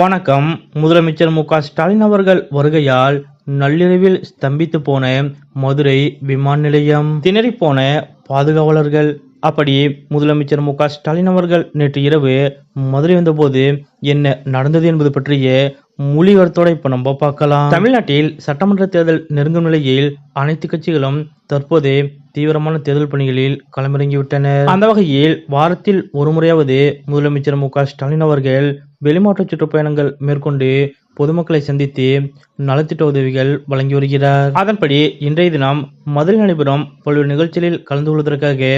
வணக்கம். முதலமைச்சர் மு ஸ்டாலின் அவர்கள் வருகையால் நள்ளிரவில் ஸ்தம்பித்து போன மதுரை விமான நிலையம். திணறி போன பாதுகாவலர்கள். அப்படி முதலமைச்சர் மு ஸ்டாலின் அவர்கள் நேற்று இரவு மதுரை வந்தபோது என்ன நடந்தது என்பது பற்றிய மொழிவரத்தோட இப்ப நம்ம பார்க்கலாம். தமிழ்நாட்டில் சட்டமன்ற தேர்தல் நெருங்கும் நிலையில் அனைத்து கட்சிகளும் தற்போது தீவிரமான தேர்தல் பணிகளில் களமிறங்கிவிட்டனர். அந்த வகையில் வாரத்தில் ஒரு முறையாவது முதலமைச்சர் மு ஸ்டாலின் அவர்கள் வெளிமாற்ற சுற்றுப்பயணங்கள் மேற்கொண்டு பொதுமக்களை சந்தித்து நலத்திட்ட உதவிகள் வழங்கி வருகிறார். அதன்படி இன்றைய தினம் மதுரை நடைபெறும் பல்வேறு நிகழ்ச்சிகளில் கலந்து கொள்வதற்காக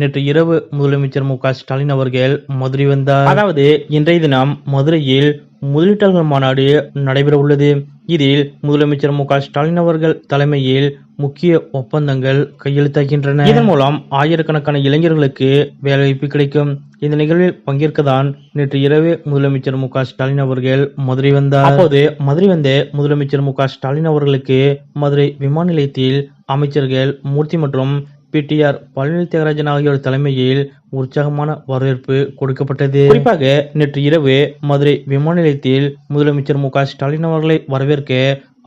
நேற்று இரவு முதலமைச்சர் மு க ஸ்டாலின் அவர்கள் மதுரை வந்தார். அதாவது இன்றைய தினம் மதுரையில் முதலீட்டாளர்கள் மாநாடு நடைபெற உள்ளது இதில் முதலமைச்சர் மு க ஸ்டாலின் அவர்கள் தலைமையில் முக்கிய ஒப்பந்தங்கள் கையெழுத்தாகின்றன. இதன் மூலம் ஆயிரக்கணக்கான இளைஞர்களுக்கு வேலைவாய்ப்பு கிடைக்கும். இந்த நிகழ்வில் பங்கேற்கதான் நேற்று இரவு முதலமைச்சர் மு க ஸ்டாலின் அவர்கள் மதுரை வந்தார். அப்போது மதுரை வந்த முதலமைச்சர் மு க ஸ்டாலின் அவர்களுக்கு மதுரை விமான நிலையத்தில் அமைச்சர்கள் மூர்த்தி மற்றும் பிடிஆர் பழனி தியாகராஜன் ஆகியோர் தலைமையில் உற்சாகமான வரவேற்பு கொடுக்கப்பட்டது. குறிப்பாக நேற்று இரவு மதுரை விமான நிலையத்தில் முதலமைச்சர் மு க ஸ்டாலின் அவர்களை வரவேற்க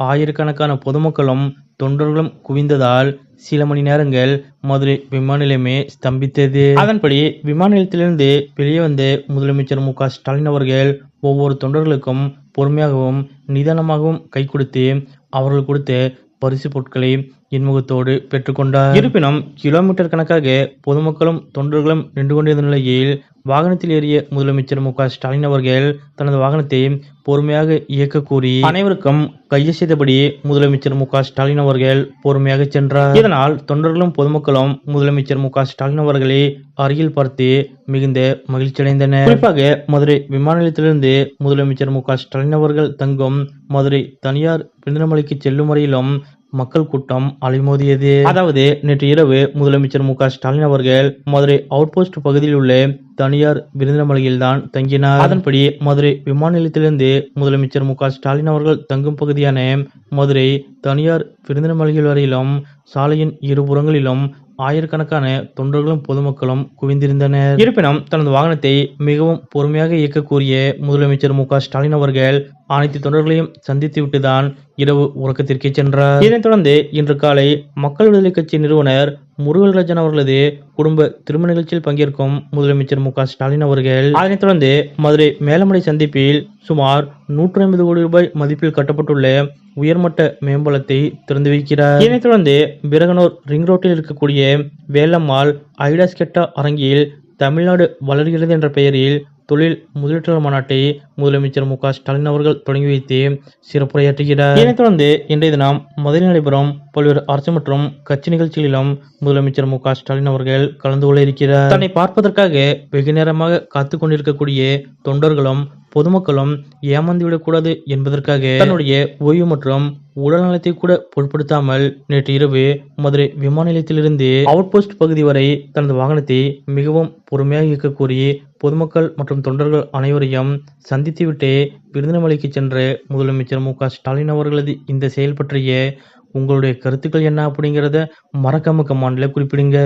ஆயிரக்கணக்கான பொதுமக்களும் தொண்டர்களும் குவிந்ததால் சில மணி நேரங்கள் மதுரை விமான நிலையமே ஸ்தம்பித்தது. அதன்படி விமான நிலையத்திலிருந்து வெளியே வந்த முதலமைச்சர் மு க ஸ்டாலின் அவர்கள் ஒவ்வொரு தொண்டர்களுக்கும் பொறுமையாகவும் நிதானமாகவும் கை கொடுத்து அவர்கள் கொடுத்த பரிசு பொருட்களை இன்முகத்தோடு பெற்றுக்கொண்டார். இருப்பினும் கிலோமீட்டர் கணக்காக பொதுமக்களும் தொண்டர்களும் நின்று கொண்டிருந்த நிலையில் வாகனத்தில் ஏறிய முதலமைச்சர் மு க ஸ்டாலின் அவர்கள் தனது வாகனத்தை பொறுமையாக இயக்க கூறி அனைவருக்கும் செய்தபடி முதலமைச்சர் மு க ஸ்டாலின் அவர்கள் பொறுமையாக சென்றார். இதனால் தொண்டர்களும் பொதுமக்களும் முதலமைச்சர் மு க ஸ்டாலின் அவர்களை அருகில் பார்த்து மிகுந்த மகிழ்ச்சியடைந்தனர். குறிப்பாக மதுரை விமான நிலையத்திலிருந்து முதலமைச்சர் மு க ஸ்டாலின் அவர்கள் தங்கும் மதுரை தனியார் விருந்தினமலைக்கு செல்லும் வரையிலும் மக்கள் கூட்டம் அலைமோதியது அதாவது நேற்று இரவு முதலமைச்சர் மு ஸ்டாலின் அவர்கள் மதுரை அவுட் போஸ்ட் பகுதியில் உள்ள தனியார் விருந்தினமலையில் தான் தங்கினார். அதன்படி மதுரை விமான நிலையத்திலிருந்து முதலமைச்சர் மு ஸ்டாலின் அவர்கள் தங்கும் பகுதியான மதுரை தனியார் விருந்தினமலையில் வரையிலும் சாலையின் இருபுறங்களிலும் ஆயிரக்கணக்கான தொண்டர்களும் பொதுமக்களும் குவிந்திருந்தனர். இருப்பினும் தனது வாகனத்தை மிகவும் பொறுமையாக இயக்க கூறிய முதலமைச்சர் மு க ஸ்டாலின் அவர்கள் அனைத்து தொண்டர்களையும் சந்தித்து விட்டுதான் இரவு உறக்கத்திற்கே சென்றார். இதனைத் தொடர்ந்து இன்று காலை மக்கள் விடுதலை கட்சி நிறுவனர் முருகன்ராஜன் அவர்களது குடும்ப திருமண நிகழ்ச்சியில் பங்கேற்கும் முதலமைச்சர் மு க ஸ்டாலின் அவர்கள் அதனைத் தொடர்ந்து மதுரை மேலமடை சந்திப்பில் சுமார் நூற்றி ஐம்பது கோடி ரூபாய் மதிப்பில் கட்டப்பட்டுள்ள உயர்மட்ட மேம்பாலத்தை திறந்து வைக்கிறார். இதனைத் தொடர்ந்து பிரகனூர் ரிங் ரோட்டில் இருக்கக்கூடிய வேலம்மாள் ஐடாஸ்கெட்டா அரங்கில் தமிழ்நாடு வளர்கிறது என்ற பெயரில் தொழில் முதலீட்டாளர் மாநாட்டை முதலமைச்சர் மு க ஸ்டாலின் அவர்கள் தொடங்கி வைத்து சிறப்புரையாற்றுகிறார். இதனைத் தொடர்ந்து இன்றைய தினம் மதுரை நடைபெறும் பல்வேறு அரசு மற்றும் கட்சி நிகழ்ச்சிகளிலும் முதலமைச்சர் மு க ஸ்டாலின் அவர்கள் கலந்து கொள்ள இருக்கிறார். தன்னை பார்ப்பதற்காக வெகு நேரமாக காத்து கொண்டிருக்கக்கூடிய தொண்டர்களும் பொதுமக்களும் ஏமாந்துவிடக்கூடாது என்பதற்காக தன்னுடைய ஓய்வு மற்றும் உடல்நலத்தை கூட பொருட்படுத்தாமல் நேற்று இரவு மதுரை விமான நிலையத்திலிருந்து அவுட் போஸ்ட் பகுதி வரை தனது வாகனத்தை மிகவும் பொறுமையாக இயக்க கூறி பொதுமக்கள் மற்றும் தொண்டர்கள் அனைவரையும் சந்தித்துவிட்டு விருந்தினமலைக்கு சென்ற முதலமைச்சர் மு க ஸ்டாலின் அவர்களது இந்த செயல் பற்றிய உங்களுடைய கருத்துக்கள் என்ன அப்படிங்கிறத மறக்காம கமாண்டில் குறிப்பிடுங்க.